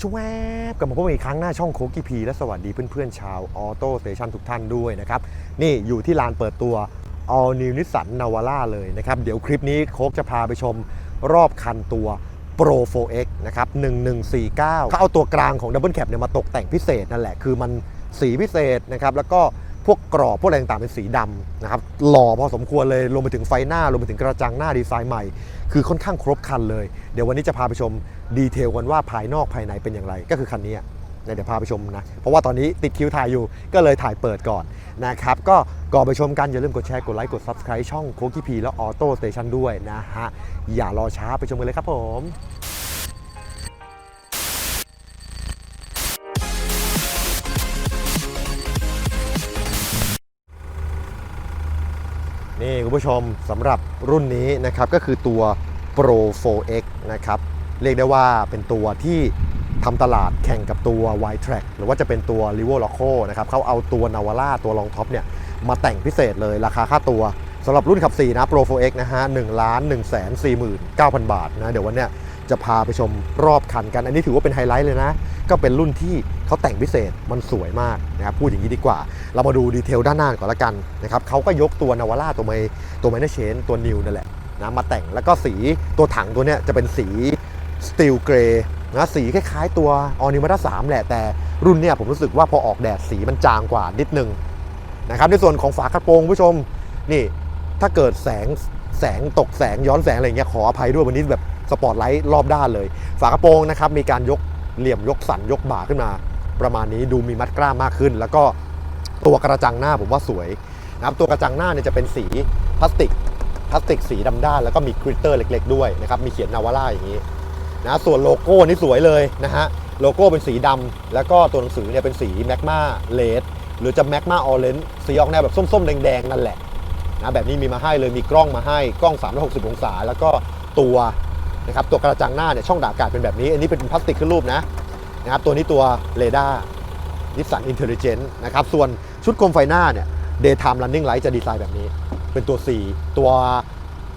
ชวบกลับมาพบกันอีกครั้งหน้าช่องโคกิพีและสวัสดีเพื่อนๆ ชาวออโต้สเตชันทุกท่านด้วยนะครับ นี่อยู่ที่ลานเปิดตัว All New Nissan Navara เลยนะครับ เดี๋ยวคลิปนี้โคกจะพาไปชมรอบคันตัว Pro 4X นะครับ 1149 เขาเอาตัวกลางของ Double Cab เนี่ยมาตกแต่งพิเศษนั่นแหละ คือมันสีพิเศษนะครับ แล้วก็พวกกรอบ พวกอะไรต่างๆเป็นสีดำนะครับ หล่อพอสมควรเลยรวมไปถึงไฟหน้ารวมไปถึงกระจังหน้าดีไซน์ใหม่ คือค่อนข้างครบคันเลย เดี๋ยววันนี้จะพาไปชม ดีเทลกันว่าภายนอกภายในเป็นอย่างไร ก็คือคันนี้อะเดี๋ยวพาไปชมนะ เพราะว่าตอนนี้ติดคิวถ่ายอยู่ก็เลยถ่ายเปิดก่อนนะครับ ก็ก่อนไปชมกันอย่าลืมกดแชร์ กดไลค์ กด Subscribe ช่องโคกิพีและออโต้สเตชันด้วยนะฮะ อย่ารอช้าไปชมกันเลยครับผมนี่คุณผู้ชมสำหรับรุ่นนี้นะครับก็คือตัว Pro 4X นะครับ เรียกได้ว่าเป็นตัวที่ทำตลาดแข่งกับตัว y t r a c k หรือว่าจะเป็นตัว r i v o l o c o นะครับเขาเอาตัว Navara ตัวรองท็อปเนี่ยมาแต่งพิเศษเลยราคาค่าตัวสำหรับรุ่นขับ 4 นะ Pro 4X นะฮะ1ล้าน1 4 9 0 0 0 บาทนะ เดี๋ยววันเนี้ยจะพาไปชมรอบคันกัน อันนี้ถือว่าเป็นไฮไลท์เลยนะ ก็เป็นรุ่นที่เขาแต่งพิเศษมันสวยมากนะครับพูดอย่างนี้ดีกว่า เรามาดูดีเทลด้านหน้าก่อนละกันนะครับเขาก็ยกตัวนาวาร่าตัวไมตัวไมเนเชนตัวนิวนั่นแหละนะมาแต่งแล้วก็สีตัวถังตัวเนี้ยจะเป็นสี สตีลเกรย์นะสีคล้ายๆตัวออนิมาด้าสามแหละแต่รุ่นเนี้ยผมรู้สึกว่าพอออกแดดสีมันจางกว่านิดนึงนะครับในส่วนของฝากระโปรงผู้ชมนี่ถ้าเกิดแสงแสงตกแสงย้อนแสงอะไรเงี้ยขออภัยด้วยวันนี้แบบสปอตไลท์รอบด้านเลย ฝากระโปรงนะครับมีการยกเหลี่ยมยกสันยกบ่าขึ้นมา ประมาณนี้ดูมีมัดกล้ามมากขึ้น แล้วก็ตัวกระจังหน้าผมว่าสวยนะครับตัวกระจังหน้าเนี่ยจะเป็นสีพลาสติกพลาสติกสีดำด้านแล้วก็มีกริตเตอร์เล็ก ๆ ด้วยนะครับมีเขียนนาวาร่าอย่างนี้ นะส่วนโลโก้นี่สวยเลยนะฮะโลโก้เป็นสีดำแล้วก็ตัวหนังสือเนี่ยเป็นสีแมกมาเลดหรือจะแมกมาออเรนจ์สีออกแนวแบบส้มๆ แดงๆ นั่นแหละนะแบบนี้มีมาให้เลยมีกล้องมาให้กล้อง 360 องศา แล้วก็ตัวนะครับตัวกระจังหน้าเนี่ยช่องดาอากาศเป็นแบบนี้ อันนี้เป็นพลาสติกขึ้นรูปนะนะครับตัวนี้ตัวเรดาร์นิสสันอินเทลเจนต์นะครับส่วนชุดโคมไฟหน้าเนี่ย Daytime Running Light จะดีไซน์แบบนี้ เป็นตัว 4 ตัว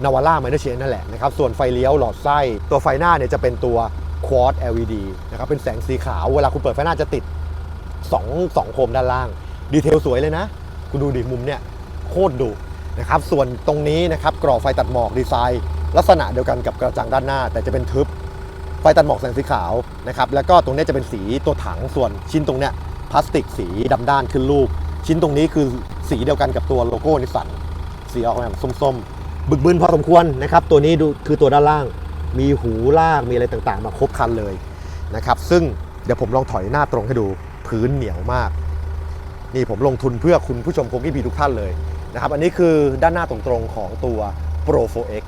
นาวาร่าไมเนอร์เชนนั่นแหละนะครับส่วนไฟเลี้ยวหลอดไส้ตัวไฟหน้าเนี่ยจะเป็นตัว Quad LED นะครับเป็นแสงสีขาว เวลาคุณเปิดไฟหน้าจะติด2 2โคมด้านล่าง ดีเทลสวยเลยนะ คุณดูดิมุมเนี่ยโคตรดุนะครับส่วนตรงนี้นะครับกรอบไฟตัดหมอกดีไซน์ ลักษณะเดียวกันกับกระจังด้านหน้า แต่จะเป็นทึบไฟตัดหมอกแสงสีขาวนะครับแล้วก็ตรงเนี้ยจะเป็นสีตัวถังส่วนชิ้นตรงเนี้ยพลาสติกสีดำด้านขึ้นรูป ชิ้นตรงนี้คือสีเดียวกันกับตัวโลโก้นิสสันสีออกแบบส้มๆ บึกบึนพอสมควรนะครับตัวนี้ดูคือตัวด้านล่างมีหูลากมีอะไรต่างๆ มาครบคันเลยนะครับซึ่งเดี๋ยวผมลองถอยหน้าตรงให้ดูพื้นเหนียวมาก นี่ผมลงทุนเพื่อคุณผู้ชมโคกี้พีทุกท่านเลยนะครับอันนี้คือด้านหน้าตรงๆของตัว Pro 4X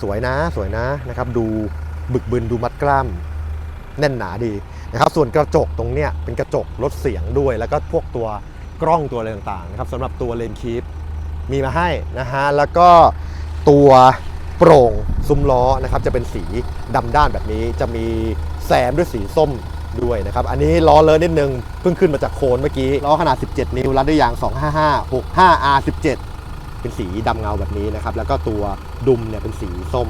สวยนะสวยนะนะครับดูบึกบึนดูมัดกล้ามแน่นหนาดีนะครับส่วนกระจกตรงเนี้ยเป็นกระจกลดเสียงด้วย แล้วก็พวกตัวกล้องตัวอะไรต่างๆนะครับสำหรับตัวเลนคีป มีมาให้นะฮะแล้วก็ตัวโปร่งซุ้มล้อนะครับจะเป็นสีดำด้านแบบนี้จะมีแซมด้วยสีส้มด้วยนะครับ อันนี้ล้อเลอะนิดนึงเพิ่งขึ้นมาจากโคนเมื่อกี้ล้อขนาด 17 นิ้วรัดด้วยยาง 255 65 R17 เป็นสีดำเงาแบบนี้นะครับ แล้วก็ตัวดุมเนี่ยเป็นสีส้ม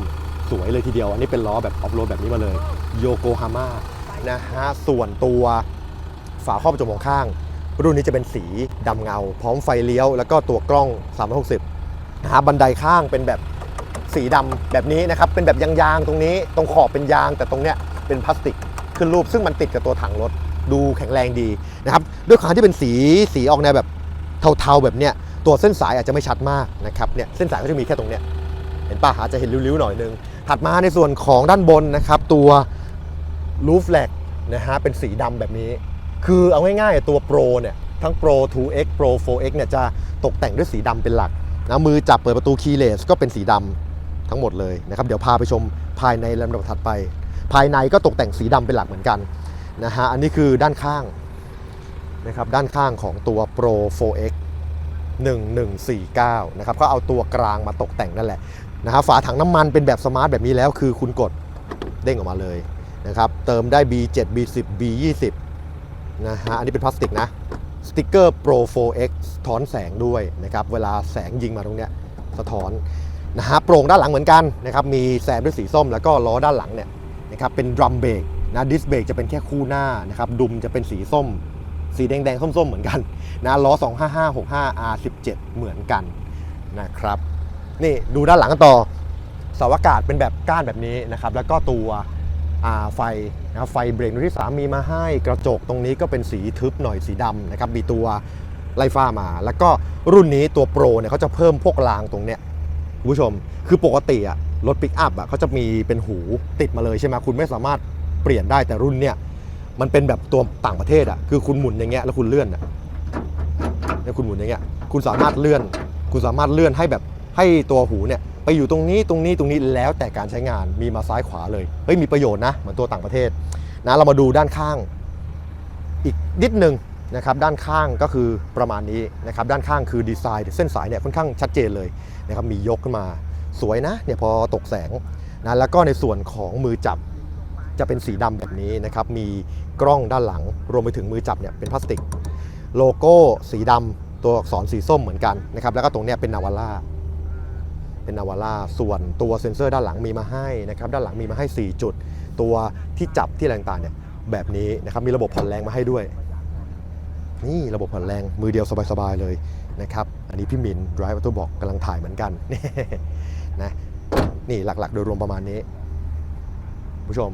สวยเลยทีเดียว อันนี้เป็นล้อแบบออฟโรดแบบนี้มาเลยโยโกฮาม่านะฮะส่วนตัวฝาครอบกระจกมองข้าง รุ่นนี้จะเป็นสีดำเงา พร้อมไฟเลี้ยว แล้วก็ตัวกล้อง 360นะฮะบันไดข้างเป็นแบบสีดำแบบนี้นะครับ เป็นแบบยางๆตรงนี้ ตรงขอบเป็นยาง แต่ตรงเนี้ยเป็นพลาสติกขึ้นรูปซึ่งมันติดกับตัวถังรถดูแข็งแรงดีนะครับด้วยความที่เป็นสีสีออกแนวแบบเทาๆแบบเนี้ยตัวเส้นสายอาจจะไม่ชัดมากนะครับเนี่ยเส้นสายก็จะมีแค่ตรงเนี้ยเห็นป่ะอาจจะเห็นริ้วๆหน่อยนึงถัดมาในส่วนของด้านบนนะครับ ตัวรูฟแลกนะฮะเป็นสีดำแบบนี้ คือเอาง่ายๆ ตัว Pro เนี่ยทั้ง Pro 2X Pro 4X เนี่ยจะตกแต่งด้วยสีดำเป็นหลักนะมือจับเปิดประตูคีย์เลสก็เป็นสีดำทั้งหมดเลยนะครับเดี๋ยวพาไปชมภายในลำดับถัดไป ภายในก็ตกแต่งสีดำเป็นหลักเหมือนกันนะฮะอันนี้คือด้านข้างนะครับด้านข้างของตัว Pro 4X 1149นะครับก็เอาตัวกลางมาตกแต่งนั่นแหละนะครับฝาถังน้ำมันเป็นแบบสมาร์ทแบบนี้แล้วคือคุณกดเด้งออกมาเลยนะครับเติมได้ B7 B10 B20 นะฮะอันนี้เป็นพลาสติกนะสติกเกอร์ Pro 4X สะท้อนแสงด้วยนะครับเวลาแสงยิงมาตรงเนี้ยสะท้อนนะฮะโปร่งด้านหลังเหมือนกันนะครับมีแซมด้วยสีส้มแล้วก็ล้อด้านหลังเนี่ยนะครับเป็นดรัมเบรกนะดิสเบรกจะเป็นแค่คู่หน้านะครับดุมจะเป็นสีส้ม สีแดงๆส้มๆเหมือนกันนะล้อ 25565 R17 เหมือนกันนะครับนี่ดูด้านหลังกันต่อเสาอากาศเป็นแบบก้านแบบนี้นะครับแล้วก็ตัว ไฟนะครับไฟเบรกดวงที่ 3 มีมาให้กระจกตรงนี้ก็เป็นสีทึบหน่อยสีดำนะครับมีตัวไล่ฟ้ามา แล้วก็รุ่นนี้ตัวโปรเนี่ยเขาจะเพิ่มพวกรางตรงเนี้ยคุณผู้ชมคือปกติอะรถปิกอัพอะเขาจะมีเป็นหูติดมาเลยใช่ไหมคุณไม่สามารถเปลี่ยนได้แต่รุ่นเนี่ยมันเป็นแบบตัวต่างประเทศอะคือคุณหมุนอย่างเงี้ยแล้วคุณเลื่อนอะเนี่ยคุณหมุนอย่างเงี้ยคุณสามารถเลื่อน คุณสามารถเลื่อนให้แบบให้ตัวหูเนี่ย ไปอยู่ตรงนี้ตรงนี้ตรงนี้แล้วแต่การใช้งานมีมาซ้ายขวาเลยเฮ้ยมีประโยชน์นะเหมือนตัวต่างประเทศนะเรามาดูด้านข้างอีกนิดหนึ่งนะครับด้านข้างก็คือประมาณนี้นะครับด้านข้างคือดีไซน์เส้นสายเนี่ยค่อนข้างชัดเจนเลยนะครับมียกขึ้นมาสวยนะเนี่ยพอตกแสงนะแล้วก็ในส่วนของมือจับจะเป็นสีดำแบบนี้นะครับมีกล้องด้านหลัง รวมไปถึงมือจับเนี่ยเป็นพลาสติก โลโก้สีดำตัวอักษรสีส้มเหมือนกันนะครับแล้วก็ตรงเนี้ยเป็นนาวาร่า เป็นนาวาร่าส่วนตัวเซ็นเซอร์ด้านหลังมีมาให้นะครับด้านหลังมีมาให้ 4 จุด ตัวที่จับที่อะไรต่างๆเนี่ยแบบนี้นะครับมีระบบผ่อนแรงมาให้ด้วย นี่ระบบผ่อนแรงมือเดียวสบายๆเลยนะครับอันนี้พี่มิน Drive Auto บอกกำลังถ่ายเหมือนกันนะนี่หลักๆ โดยรวมประมาณนี้ ผู้ชม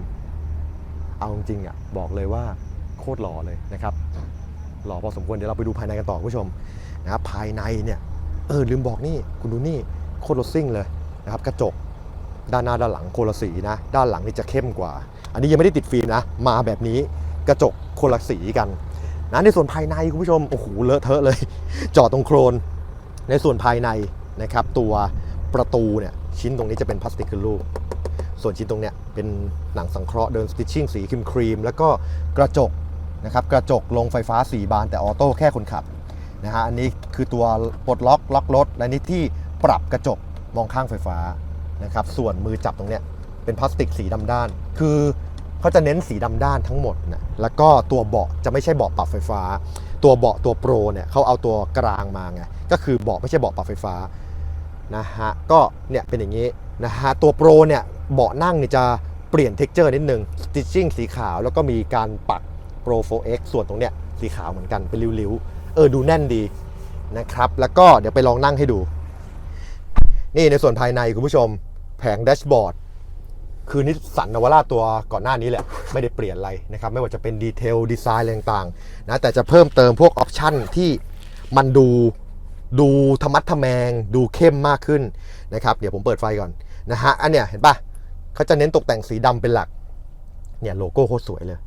เอาจริงอะบอกเลยว่าโคตรหล่อเลยนะครับหล่อพอสมควรเดี๋ยวเราไปดูภายในกันต่อผู้ชมนะภายในเนี่ยเออลืมบอกนี่คุณดูนี่ โคตรซิ่งเลยนะครับกระจกด้านหน้าด้านหลังโคนละสีนะ ด้านหลังนี่จะเข้มกว่า อันนี้ยังไม่ได้ติดฟิล์มนะ มาแบบนี้กระจกโคนละสีกันนะในส่วนภายในคุณผู้ชมโอ้โหเลอะเทอะเลย จอดตรงโครน ในส่วนภายในนะครับตัวประตูเนี่ยชิ้นตรงนี้จะเป็นพลาสติกขึ้นรูปส่วนชิ้นตรงเนี้ยเป็นหนังสังเคราะห์เดินสติชชิ่งสีครีมครีมแล้วก็กระจกนะครับกระจกลงไฟฟ้า 4 บานแต่ออโต้แค่คนขับนะฮะอันนี้คือตัวปลดล็อกล็อกรถและนี่ที่ ปรับกระจกมองข้างไฟฟ้านะครับส่วนมือจับตรงเนี้ยเป็นพลาสติกสีดำด้าน คือเขาจะเน้นสีดำด้านทั้งหมดนะแล้วก็ตัวเบาะจะไม่ใช่เบาะปรับไฟฟ้า ตัวเบาะตัวโปรเนี่ยเขาเอาตัวกลางมาไงก็คือเบาะไม่ใช่เบาะปรับไฟฟ้านะฮะก็เนี่ยเป็นอย่างนี้นะฮะตัวโปรเนี่ยเบาะนั่งเนี่ยจะเปลี่ยนเท็กเจอร์นิดนึงสติชชิ่งสีขาวแล้วก็มีการปัก Pro 4X ส่วนตรงเนี้ยสีขาวเหมือนกันเป็นริ้วๆเออดูแน่นดีนะครับ แล้วก็เดี๋ยวไปลองนั่งให้ดู นี่ในส่วนภายในคุณผู้ชม แผงแดชบอร์ดคือนิสสันนวาร่าตัวก่อนหน้านี้แหละ ไม่ได้เปลี่ยนอะไรนะครับ ไม่ว่าจะเป็นดีเทลดีไซน์อะไรต่างๆนะแต่จะเพิ่มเติมพวกออปชั่นที่มันดูดูธรรมัดทแมง ดูเข้มมากขึ้นนะครับ เดี๋ยวผมเปิดไฟก่อนนะฮะอันเนี้ยเห็นปะเขาจะเน้นตกแต่งสีดำเป็นหลัก เนี่ยโลโก้โคตรสวยเลย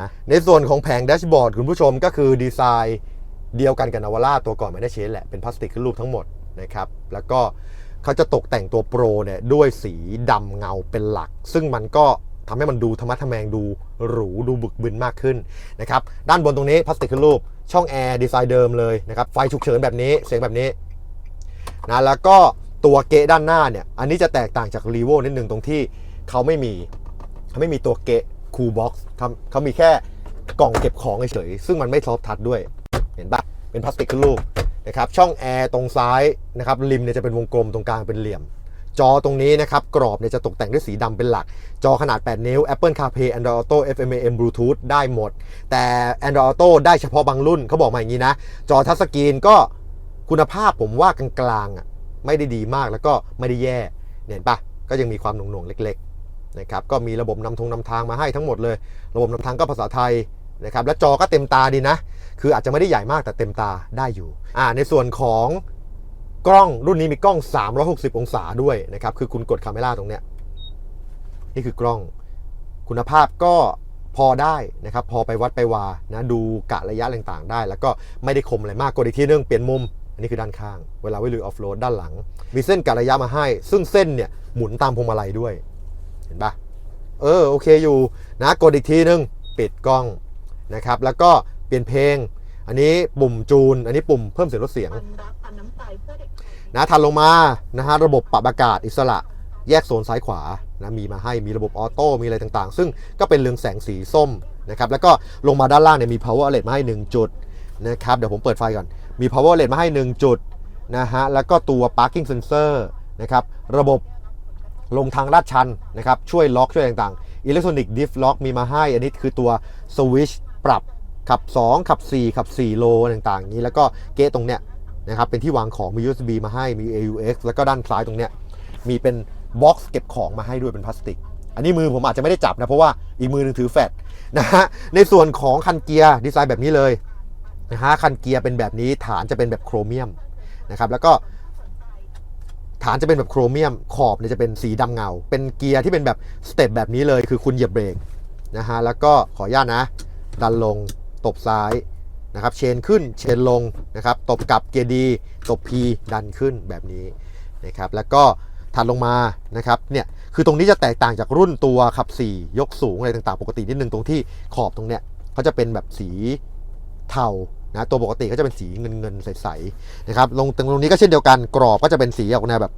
นะในส่วนของแผงแดชบอร์ดคุณผู้ชมก็คือดีไซน์เดียวกันกับนาวาร่าตัวก่อนไม่ได้เชนแหละเป็นพลาสติกขึ้นรูปทั้งหมดนะครับแล้วก็ เขาจะตกแต่งตัวโปรเนี่ยด้วยสีดำเงาเป็นหลัก ซึ่งมันก็ทำให้มันดูธรรมะทะแมงดูหรูดูบึกบึนมากขึ้นนะครับด้านบนตรงนี้พลาสติกขึ้นรูป ช่องแอร์ดีไซน์เดิมเลยนะครับไฟฉุกเฉินแบบนี้เสียงแบบนี้นะแล้วก็ตัวเกะด้านหน้าเนี่ยอันนี้จะแตกต่างจากรีโวนิดนึงตรงที่เขาไม่มีเขาไม่มีตัวเกะคูลบ็อกซ์เขามีแค่กล่องเก็บของเฉยๆซึ่งมันไม่ซอฟทัชด้วย เห็นปะเป็นพลาสติกขึ้นรูป นะครับช่องแอร์ตรงซ้ายนะครับริมเนี่ยจะเป็นวงกลมตรงกลางเป็นเหลี่ยม จอตรงนี้นะครับกรอบเนี่ยจะตกแต่งด้วยสีดำเป็นหลัก จอขนาด 8 นิ้ว Apple CarPlay Android Auto FM AM Bluetooth ได้หมด แต่ Android Auto ได้เฉพาะบางรุ่นเขาบอกมาอย่างนี้นะ จอทัชสกรีนก็คุณภาพผมว่ากลางๆอะไม่ได้ดีมากแล้วก็ไม่ได้แย่เห็นปะก็ยังมีความหน่วงๆเล็กๆนะครับก็มีระบบนำทงนำทางมาให้ทั้งหมดเลย ระบบนำทางก็ภาษาไทยนะครับและจอก็เต็มตาดีนะ คืออาจจะไม่ได้ใหญ่มากแต่เต็มตาได้อยู่อ่าในส่วนของกล้องรุ่นนี้มีกล้อง 360 องศาด้วยนะครับ คือคุณกดคาเมล่าตรงเนี้ยนี่คือกล้องคุณภาพก็พอได้นะครับ พอไปวัดไปวานะดูกะระยะต่างๆ ได้ แล้วก็ไม่ได้คมอะไรมากกดอีกทีนึงเปลี่ยนมุม อันนี้คือด้านข้าง เวลาวิ่งลุยออฟโรดด้านหลัง มีเส้นกะระยะมาให้ ซึ่งเส้นเนี่ยหมุนตามพวงมาลัยด้วย เห็นปะเออโอเคอยู่นะกดอีกทีนึงปิดกล้องนะครับ แล้วก็ เปลี่ยนเพลง อันนี้ปุ่มจูน อันนี้ปุ่มเพิ่มเสียงลดเสียงปันรักปันน้ำใจเพื่อเด็กไทยนะถัดลงมานะฮะระบบปรับอากาศอิสระแยกโซนซ้ายขวานะมีมาให้มีระบบออโต้มีอะไรต่างๆ ซึ่งก็เป็นเรืองแสงสีส้มนะครับแล้วก็ลงมาด้านล่างเนี่ยมี power outlet มาให้ 1 จุดนะครับเดี๋ยวผมเปิดไฟก่อน มี power outlet มาให้ 1 จุดนะฮะแล้วก็ตัว parking sensor นะครับระบบลงทางลาดชันนะครับช่วยล็อกช่วยต่างๆอิเล็กทรอนิกส์ดิฟล็อกมีมาให้ อันนี้คือตัวสวิชปรับ ขับ 2 ขับ 4 ขับ 4 โลต่างๆอย่างนี้ แล้วก็เกตตรงเนี้ยนะครับเป็นที่วางของมี USB มาให้มี AUX แล้วก็ด้านซ้ายตรงเนี้ยมีเป็นบ็อกซ์เก็บของมาให้ด้วยเป็นพลาสติก อันนี้มือผมอาจจะไม่ได้จับนะเพราะว่าอีกมือหนึงถือแฟลชนะฮะในส่วนของคันเกียร์ดีไซน์แบบนี้เลยนะฮะคันเกียร์เป็นแบบนี้ฐานจะเป็นแบบโครเมียมนะครับแล้วก็ฐานจะเป็นแบบโครเมียม ขอบเนี่ยจะเป็นสีดำเงา เป็นเกียร์ที่เป็นแบบสเต็ปแบบนี้เลย คือคุณเหยียบเบรกนะฮะ แล้วก็ขออนุญาตนะ ดันลง ตบซ้ายนะครับ เชนขึ้น เชนลงนะครับ ตบกลับเกียร์ดี ตบ P ดันขึ้นแบบนี้นะครับ แล้วก็ถัดลงมานะครับ เนี่ย คือตรงนี้จะแตกต่างจากรุ่นตัวขับ 4 ยกสูงอะไรต่างๆ ปกตินิดนึงตรงที่ขอบตรงเนี้ยเขาจะเป็นแบบสีเทานะตัวปกติก็จะเป็นสีเงินเงินๆใสๆนะครับลงตรงนี้ก็เช่นเดียวกันกรอบก็จะเป็นสีออกแนวแบบ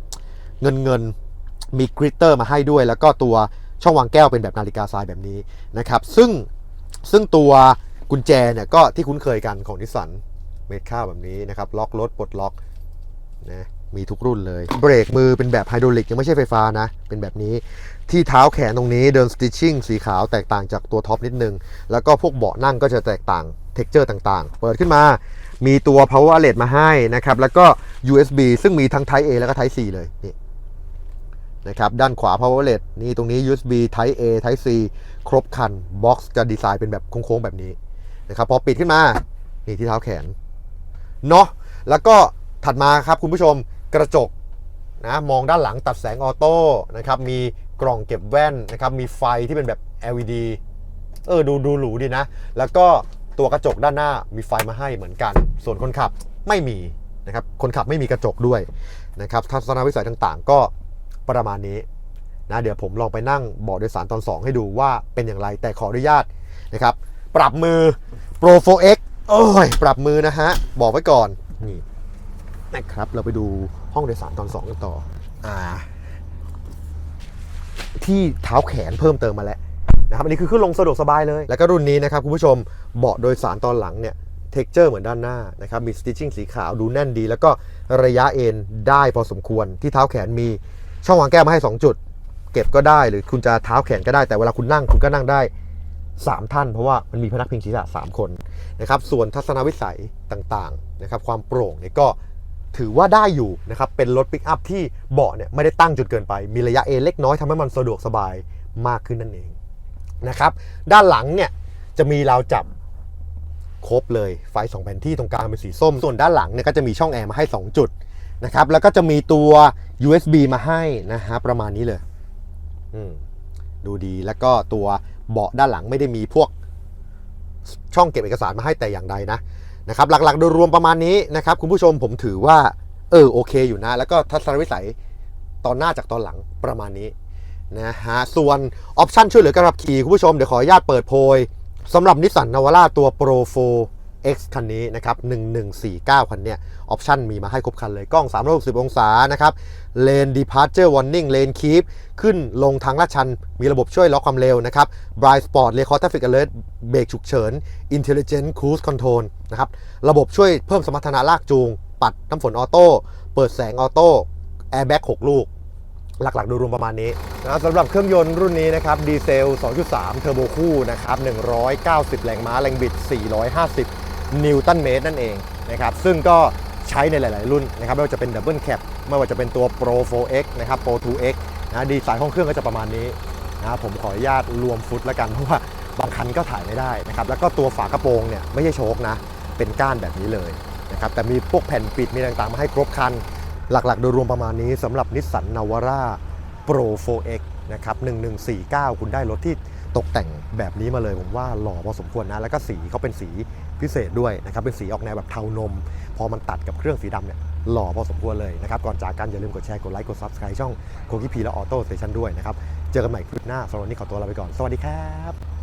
เงินเงินๆมีกริตเตอร์มาให้ด้วย แล้วก็ตัวช่องวางแก้วเป็นแบบนาฬิกาทรายแบบนี้นะครับ ซึ่งซึ่งตัว กุญแจเนี่ยก็ที่คุ้นเคยกันของนิสสันเมดข้าวแบบนี้นะครับ ล็อกรถปลดล็อกนะมีทุกรุ่นเลย เบรกมือเป็นแบบไฮดรอลิกยังไม่ใช่ไฟฟ้านะ เป็นแบบนี้ที่เท้าแขนตรงนี้เดินสติชชิ่งสีขาวแตกต่างจากตัวท็อปนิดนึง แล้วก็พวกเบาะนั่งก็จะแตกต่างเท็กเจอร์ต่างๆ เปิดขึ้นมามีตัว power outlet มาให้นะครับ แล้วก็ USB ซึ่งมีทั้ง Type A แล้วก็ Type C เลยนี่นะครับด้านขวา power outlet นี่ตรงนี้ USB Type A Type C ครบคันบ็อกซ์จะดีไซน์เป็นแบบโค้งๆแบบนี้ นะครับพอปิดขึ้นมานี่ที่เท้าแขนเนาะแล้วก็ถัดมาครับคุณผู้ชมกระจกนะมองด้านหลังตัดแสงออโต้นะครับมีกล่องเก็บแว่นนะครับมีไฟที่เป็นแบบ LED เออดูดูหรูดีนะ แล้วก็ตัวกระจกด้านหน้ามีไฟมาให้เหมือนกัน ส่วนคนขับไม่มีนะครับคนขับไม่มีกระจกด้วยนะครับทัศนวิสัยต่างๆ ก็ประมาณนี้นะเดี๋ยวผมลองไปนั่งเบาะโดยสารตอน 2 ให้ดูว่าเป็นอย่างไรแต่ขออนุญาตนะครับ ปรับมือ Pro 4X โอ้ย ปรับมือนะฮะ บอกไว้ก่อน นี่นะครับ เราไปดูห้องโดยสารตอน2กันต่อ อ่า ที่เท้าแขนเพิ่มเติมมาแล้วนะครับ อันนี้คือขึ้นลงสะดวกสบายเลย แล้วก็รุ่นนี้นะครับคุณผู้ชม เบาะโดยสารตอนหลังเนี่ยเท็กเจอร์เหมือนด้านหน้านะครับ มีสติชชิ่งสีขาวดูแน่นดี แล้วก็ระยะเอ็นได้พอสมควร ที่เท้าแขนมีช่องวางแก้วมาให้ 2 จุด เก็บก็ได้หรือคุณจะเท้าแขนก็ได้แต่เวลาคุณนั่งคุณก็นั่งได้ 3 ท่าน เพราะว่ามันมีพนักพิงศีรษะ3คนนะครับส่วนทัศนวิสัยต่างๆนะครับความโปร่งเนี่ยก็ถือว่าได้อยู่นะครับเป็นรถปิกอัพที่เบาะเนี่ยไม่ได้ตั้งจุดเกินไป มีระยะเอเล็กน้อยทำให้มันสะดวกสบายมากขึ้นนั่นเองนะครับด้านหลังเนี่ยจะมีราวจับครบเลยไฟ2แผ่นที่ตรงกลางเป็นสีส้ม ส่วนด้านหลังเนี่ยก็จะมีช่องแอร์มาให้ 2 จุดนะครับแล้วก็จะมีตัว USB มาให้นะฮะประมาณนี้เลยอืมดูดีแล้วก็ตัว เบาะด้านหลังไม่ได้มีพวกช่องเก็บเอกสารมาให้แต่อย่างใดนะนะครับหลักๆโดยรวมประมาณนี้นะครับคุณผู้ชมผมถือว่าเออโอเคอยู่นะ แล้วก็ทัศนวิสัยตอนหน้าจากตอนหลังประมาณนี้นะฮะส่วนออปชั่นช่วยเหลือการขับขี่คุณผู้ชมเดี๋ยวขออนุญาตเปิดโพยสำหรับนิสสันนาวาร่าตัวโปรโฟ X คันนี้นะครับ 1149 คันเนี้ยออปชันมีมาให้ครบคันเลย กล้อง 360 องศานะครับเลน departure warning เลน keep ขึ้นลงทางลาดชัน มีระบบช่วยล็อกความเร็วนะครับ blind spot record traffic alert เบรกฉุกเฉิน intelligent cruise control นะครับ ระบบช่วยเพิ่มสมรรถนะลากจูง ปัดน้ำฝนออโต้ เปิดแสงออโต้แอร์แบ็ก6ลูก หลักๆ โดยรวมประมาณนี้นะสำหรับเครื่องยนต์รุ่นนี้นะครับดีเซล 2.3 เทอร์โบคู่นะครับ 190 แรงม้า แรงบิด 450 นิวตันเมตรนั่นเองนะครับซึ่งก็ใช้ในหลาย ๆ รุ่นนะครับไม่ว่าจะเป็นดับเบิลแคปไม่ว่าจะเป็นตัว Pro 4X นะครับ Pro 2X นะดีไซน์ห้องเครื่องก็จะประมาณนี้นะผมขออนุญาตรวมฟุตแล้วกันเพราะว่าบางคันก็ถ่ายไม่ได้นะครับแล้วก็ตัวฝากระโปรงเนี่ยไม่ใช่โชคนะ เป็นก้านแบบนี้เลยนะครับแต่มีพวกแผ่นปิดมีต่าง ๆ มาให้ครบคัน หลัก ๆ โดยรวมประมาณนี้สำหรับนิสสันนาวาร่า Pro 4X นะครับ1149 คุณได้รถที่ตกแต่งแบบนี้มาเลยผมว่าหล่อพอสมควรนะ แล้วก็สีเขาเป็นสี พิเศษด้วยนะครับเป็นสีออกแนวแบบเทานม พอมันตัดกับเครื่องสีดำเนี่ยหล่อพอสมควรเลยนะครับ ก่อนจากกันอย่าลืมกดแชร์ กดไลค์ กด Subscribe ช่องโคกิพีและออโต้สเตชันด้วยนะครับ เจอกันใหม่คลิปหน้าสำหรับวันนี้ขอตัวลาไปก่อน สวัสดีครับ